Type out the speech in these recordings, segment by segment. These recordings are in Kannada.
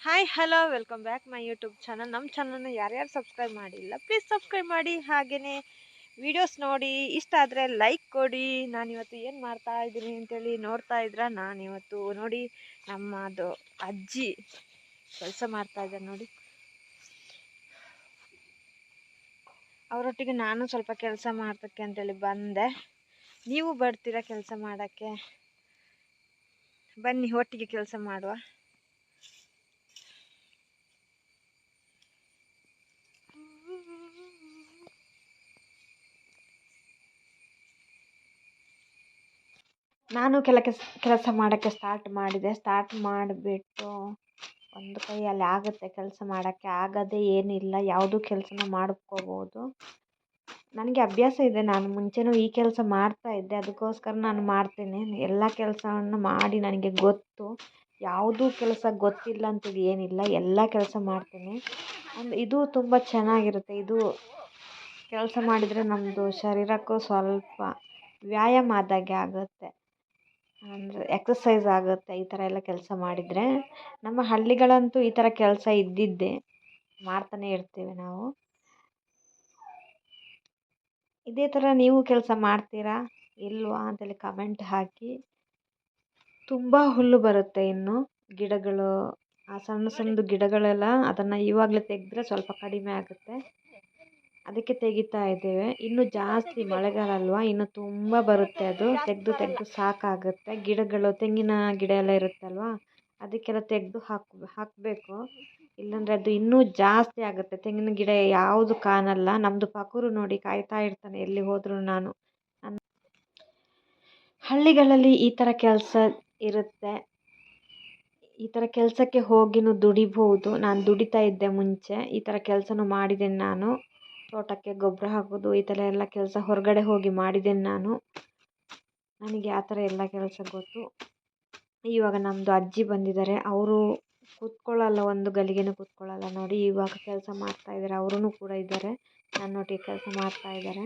Hi hello welcome back my YouTube channel ನಮ್ಮ ಚಾನಲ್ನ ಯಾರ್ಯಾರು ಸಬ್ಸ್ಕ್ರೈಬ್ ಮಾಡಿಲ್ಲ ಪ್ಲೀಸ್ ಸಬ್ಸ್ಕ್ರೈಬ್ ಮಾಡಿ. ಹಾಗೆಯೇ ವಿಡಿಯೋಸ್ ನೋಡಿ, ಇಷ್ಟ ಆದರೆ ಲೈಕ್ ಕೊಡಿ. ನಾನಿವತ್ತು ಏನು ಮಾಡ್ತಾ ಇದ್ದೀನಿ ಅಂತೇಳಿ ನೋಡ್ತಾ ಇದ್ರ, ನಾನಿವತ್ತು ನೋಡಿ ನಮ್ಮದು ಅಜ್ಜಿ ಕೆಲಸ ಮಾಡ್ತಾ ಇದ್ದಾರೆ ನೋಡಿ. ಅವರೊಟ್ಟಿಗೆ ನಾನು ಸ್ವಲ್ಪ ಕೆಲಸ ಮಾಡ್ತಕ್ಕೆ ಅಂತೇಳಿ ಬಂದೆ. ನೀವು ಬರ್ತೀರಾ ಕೆಲಸ ಮಾಡೋಕ್ಕೆ? ಬನ್ನಿ, ಒಟ್ಟಿಗೆ ಕೆಲಸ ಮಾಡುವ. ನಾನು ಕೆಲ ಕೆಸ್ ಕೆಲಸ ಮಾಡೋಕ್ಕೆ ಸ್ಟಾರ್ಟ್ ಮಾಡಿದೆ. ಸ್ಟಾರ್ಟ್ ಮಾಡಿಬಿಟ್ಟು ಒಂದು ಕೈಯಲ್ಲಿ ಆಗುತ್ತೆ ಕೆಲಸ ಮಾಡೋಕ್ಕೆ. ಆಗದೇ ಏನಿಲ್ಲ. ಯಾವುದೂ ಕೆಲಸನ ಮಾಡ್ಕೋಬೋದು. ನನಗೆ ಅಭ್ಯಾಸ ಇದೆ. ನಾನು ಮುಂಚೆಯೂ ಈ ಕೆಲಸ ಮಾಡ್ತಾ ಇದ್ದೆ. ಅದಕ್ಕೋಸ್ಕರ ನಾನು ಮಾಡ್ತೀನಿ. ಎಲ್ಲ ಕೆಲಸವನ್ನು ಮಾಡಿ ನನಗೆ ಗೊತ್ತು. ಯಾವುದೂ ಕೆಲಸ ಗೊತ್ತಿಲ್ಲ ಅಂತೇಳಿ ಏನಿಲ್ಲ. ಎಲ್ಲ ಕೆಲಸ ಮಾಡ್ತೀನಿ. ಒಂದು ಇದು ತುಂಬ ಚೆನ್ನಾಗಿರುತ್ತೆ. ಇದು ಕೆಲಸ ಮಾಡಿದರೆ ನಮ್ಮದು ಶರೀರಕ್ಕೂ ಸ್ವಲ್ಪ ವ್ಯಾಯಾಮ ಆದಾಗೆ ಆಗುತ್ತೆ. ಅಂದರೆ ಎಕ್ಸಸೈಸ್ ಆಗುತ್ತೆ, ಈ ಥರ ಎಲ್ಲ ಕೆಲಸ ಮಾಡಿದರೆ, ನಮ್ಮ ಹಳ್ಳಿಗಳಂತೂ ಈ ಥರ ಕೆಲಸ ಇದ್ದಿದ್ದೇ. ಮಾಡ್ತಾನೆ ಇರ್ತೀವಿ ನಾವು. ಇದೇ ಥರ ನೀವು ಕೆಲಸ ಮಾಡ್ತೀರಾ, ಇಲ್ವಾ ಅಂತೇಳಿ ಕಮೆಂಟ್ ಹಾಕಿ. ತುಂಬ ಹುಲ್ಲು ಬರುತ್ತೆ ಇನ್ನು, ಗಿಡಗಳು, ಆ ಸಣ್ಣ ಸಣ್ಣದು ಗಿಡಗಳೆಲ್ಲ ಅದನ್ನು ಇವಾಗಲೇ ತೆಗೆದ್ರೆ ಸ್ವಲ್ಪ ಕಡಿಮೆ ಆಗುತ್ತೆ. ಅದಕ್ಕೆ ತೆಗಿತಾ ಇದ್ದೇವೆ. ಇನ್ನು ಜಾಸ್ತಿ ಮಳೆಗಾಲ ಅಲ್ವಾ ಇನ್ನು ತುಂಬ ಬರುತ್ತೆ ಅದು. ತೆಗೆದು ತೆಗೆದು ಸಾಕಾಗುತ್ತೆ. ಗಿಡಗಳು ತೆಂಗಿನ ಗಿಡ ಎಲ್ಲ ಇರುತ್ತಲ್ವಾ ಅದಕ್ಕೆಲ್ಲ ತೆಗೆದು ಹಾಕ್ ಹಾಕಬೇಕು. ಇಲ್ಲಾಂದರೆ ಅದು ಇನ್ನೂ ಜಾಸ್ತಿ ಆಗುತ್ತೆ. ತೆಂಗಿನ ಗಿಡ ಯಾವುದು ಕಾಣಲ್ಲ. ನಮ್ಮದು ಪಕೂರು ನೋಡಿ ಕಾಯ್ತಾ ಇರ್ತಾನೆ ಎಲ್ಲಿ ಹೋದರೂ ನಾನು. ಹಳ್ಳಿಗಳಲ್ಲಿ ಈ ಥರ ಕೆಲಸ ಇರುತ್ತೆ. ಈ ಥರ ಕೆಲಸಕ್ಕೆ ಹೋಗಿನೂ ದುಡಿಬೋದು ನಾನು ದುಡಿತಾ ಇದ್ದೆ ಮುಂಚೆ. ಈ ಥರ ಕೆಲಸನೂ ಮಾಡಿದ್ದೇನೆ ನಾನು. ತೋಟಕ್ಕೆ ಗೊಬ್ಬರ ಹಾಕೋದು, ಈ ಥರ ಎಲ್ಲ ಕೆಲಸ ಹೊರಗಡೆ ಹೋಗಿ ಮಾಡಿದ್ದೇನೆ ನಾನು. ನನಗೆ ಆ ಥರ ಎಲ್ಲ ಕೆಲಸ ಗೊತ್ತು. ಇವಾಗ ನಮ್ಮದು ಅಜ್ಜಿ ಬಂದಿದ್ದಾರೆ. ಅವರು ಕೂತ್ಕೊಳ್ಳಲ್ಲ, ಒಂದು ಗಳಿಗೆನೂ ಕೂತ್ಕೊಳ್ಳಲ್ಲ ನೋಡಿ. ಇವಾಗ ಕೆಲಸ ಮಾಡ್ತಾ ಇದ್ದಾರೆ. ಅವರೂ ಕೂಡ ಇದ್ದಾರೆ. ನನ್ನೊಟ್ಟಿಗೆ ಕೆಲಸ ಮಾಡ್ತಾ ಇದ್ದಾರೆ.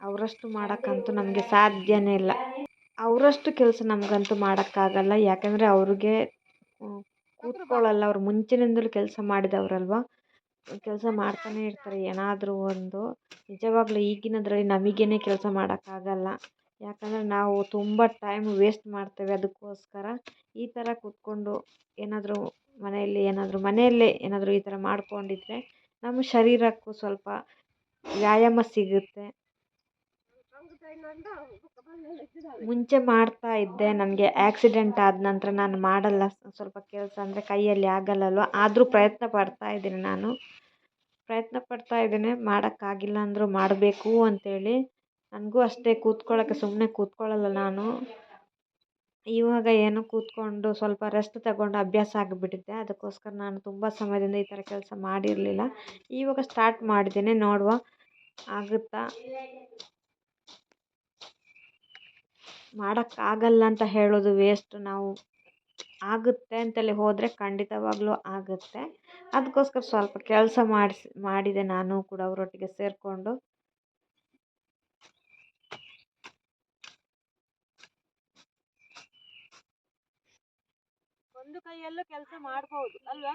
ಅವರಷ್ಟು ಮಾಡೋಕ್ಕಂತೂ ನಮಗೆ ಸಾಧ್ಯನೇ ಇಲ್ಲ. ಅವರಷ್ಟು ಕೆಲಸ ನಮಗಂತೂ ಮಾಡೋಕ್ಕಾಗಲ್ಲ. ಯಾಕಂದರೆ ಅವ್ರಿಗೆ ಕೂತ್ಕೊಳ್ಳಲ್ಲ. ಅವ್ರು ಮುಂಚಿನಿಂದಲೂ ಕೆಲಸ ಮಾಡಿದವರಲ್ವ? ಕೆಲಸ ಮಾಡ್ತಾನೆ ಇರ್ತಾರೆ, ಏನಾದರೂ ಒಂದು. ನಿಜವಾಗ್ಲೂ ಈಗಿನದ್ರಲ್ಲಿ ನಮಗೇನೆ ಕೆಲಸ ಮಾಡೋಕ್ಕಾಗಲ್ಲ. ಯಾಕಂದರೆ ನಾವು ತುಂಬ ಟೈಮ್ ವೇಸ್ಟ್ ಮಾಡ್ತೇವೆ ಅದಕ್ಕೋಸ್ಕರ. ಈ ಥರ ಕೂತ್ಕೊಂಡು ಏನಾದರೂ ಮನೆಯಲ್ಲಿ ಏನಾದರೂ, ಮನೆಯಲ್ಲೇ ಏನಾದರೂ ಈ ಥರ ಮಾಡ್ಕೊಂಡಿದ್ರೆ ನಮ್ಮ ಶರೀರಕ್ಕೂ ಸ್ವಲ್ಪ ವ್ಯಾಯಾಮ ಸಿಗುತ್ತೆ. ಮುಂಚೆ ಮಾಡ್ತಾ ಇದ್ದೆ, ನನಗೆ ಆ್ಯಕ್ಸಿಡೆಂಟ್ ಆದ ನಂತರ ನಾನು ಮಾಡಲ್ಲ. ಸ್ವಲ್ಪ ಕೆಲಸ ಅಂದರೆ ಕೈಯಲ್ಲಿ ಆಗಲ್ಲಲ್ವ? ಆದರೂ ಪ್ರಯತ್ನ ಪಡ್ತಾ ಇದ್ದೀನಿ ನಾನು. ಪ್ರಯತ್ನ ಪಡ್ತಾ ಇದ್ದೇನೆ, ಮಾಡೋಕ್ಕಾಗಿಲ್ಲ ಅಂದರೂ ಮಾಡಬೇಕು ಅಂತೇಳಿ. ನನಗೂ ಅಷ್ಟೇ ಕೂತ್ಕೊಳ್ಳೋಕ್ಕೆ ಸುಮ್ಮನೆ ಕೂತ್ಕೊಳ್ಳಲ್ಲ ನಾನು. ಇವಾಗ ಏನೋ ಕೂತ್ಕೊಂಡು ಸ್ವಲ್ಪ ರೆಸ್ಟ್ ತಗೊಂಡು ಅಭ್ಯಾಸ ಆಗಿಬಿಟ್ಟಿದ್ದೆ. ಅದಕ್ಕೋಸ್ಕರ ನಾನು ತುಂಬ ಸಮಯದಿಂದ ಈ ಥರ ಕೆಲಸ ಮಾಡಿರಲಿಲ್ಲ. ಇವಾಗ ಸ್ಟಾರ್ಟ್ ಮಾಡಿದ್ದೇನೆ, ನೋಡುವ. ಆಗುತ್ತಾ? ಮಾಡೋಕ್ಕಾಗಲ್ಲ ಅಂತ ಹೇಳೋದು ವೇಸ್ಟ್ ನಾವು ಆಗುತ್ತೆ ಅಂತೇಳಿ ಹೋದರೆ ಖಂಡಿತವಾಗ್ಲೂ ಆಗುತ್ತೆ. ಅದಕ್ಕೋಸ್ಕರ ಸ್ವಲ್ಪ ಕೆಲಸ ಮಾಡಿಸಿ, ಮಾಡಿದೆ ನಾನು ಕೂಡ ಅವರೊಟ್ಟಿಗೆ ಸೇರಿಕೊಂಡು. ಒಂದು ಕೈಯಲ್ಲೂ ಕೆಲಸ ಮಾಡ್ಬೋದು, ಅಲ್ವಾ?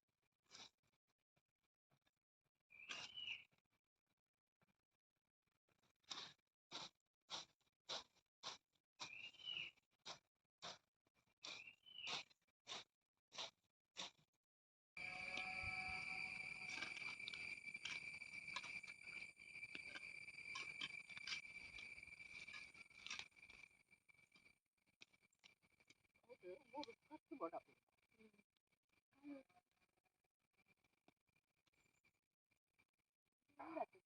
僕使ってもらう。うん。なん、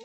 ಮುಗಿದು